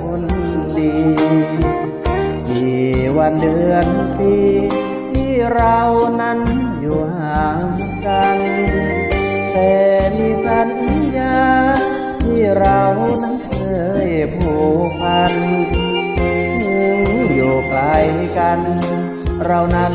คนดี ที่วันเดือนปีที่เรานั้นอยู่ห่างกัน แต่มีสัญญา ที่เรานั้นเคยผูกพัน ถึงอยู่ไกลกัน เรานั้น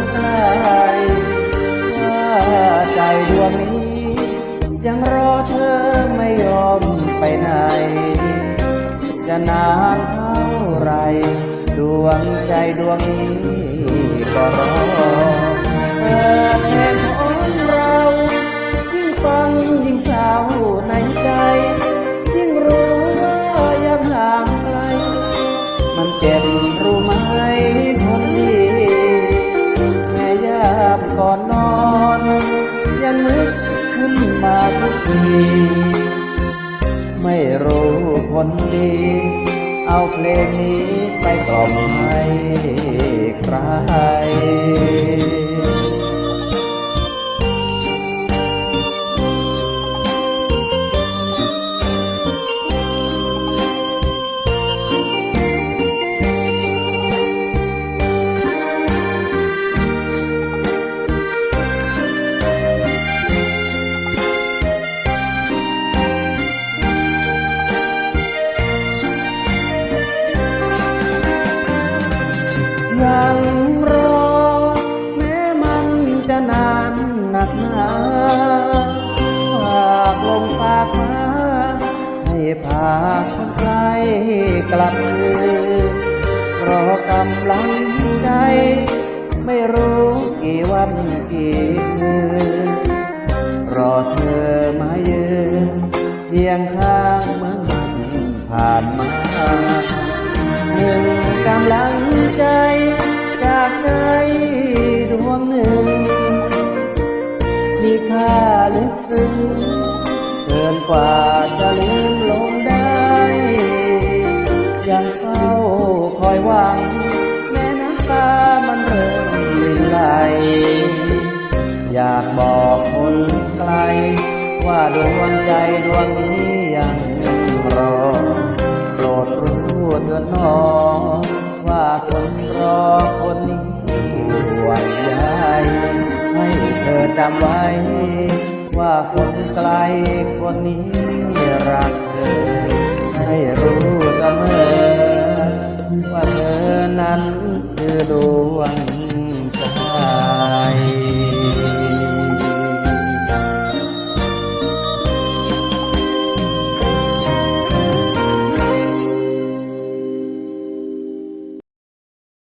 คนไกลว่าใจดวงนี้ ยังรอเธอไม่ยอมไปไหน จะนานเท่าไร ดวงใจดวงนี้ก็รอเปิดเพลงของเรายิ่งฟังยิ่งเศร้าในใจ ยิ่งรู้ว่ายังห่างไกลมันเจ็บ ทุกที ไม่รู้คนดี เอาเพลงนี้ไปกล่อมให้ใคร ยังรอ แม้มันจะนานหนักหนาฝากลงฝากมาให้พาคนไกลกลับคืนรอกำลังใจ ไม่รู้กี่วันกี่คืนรอเธอมาเยือนเพียง ค่าลึกซึ้งเกินกว่าจะลืมลงได้ ยังเฝ้าคอยหวัง แม้น้ำตามันเริ่มรินไหลอยากบอกคนไกล ว่าดวงใจดวงนี้ยังรอโปรดรู้เถิดหนอว่าคนรอคนนี้ เธอจำไว้ ว่าคนไกลคนนี้รักเธอ ให้รู้เสมอ ว่าเธอนั้นคือดวง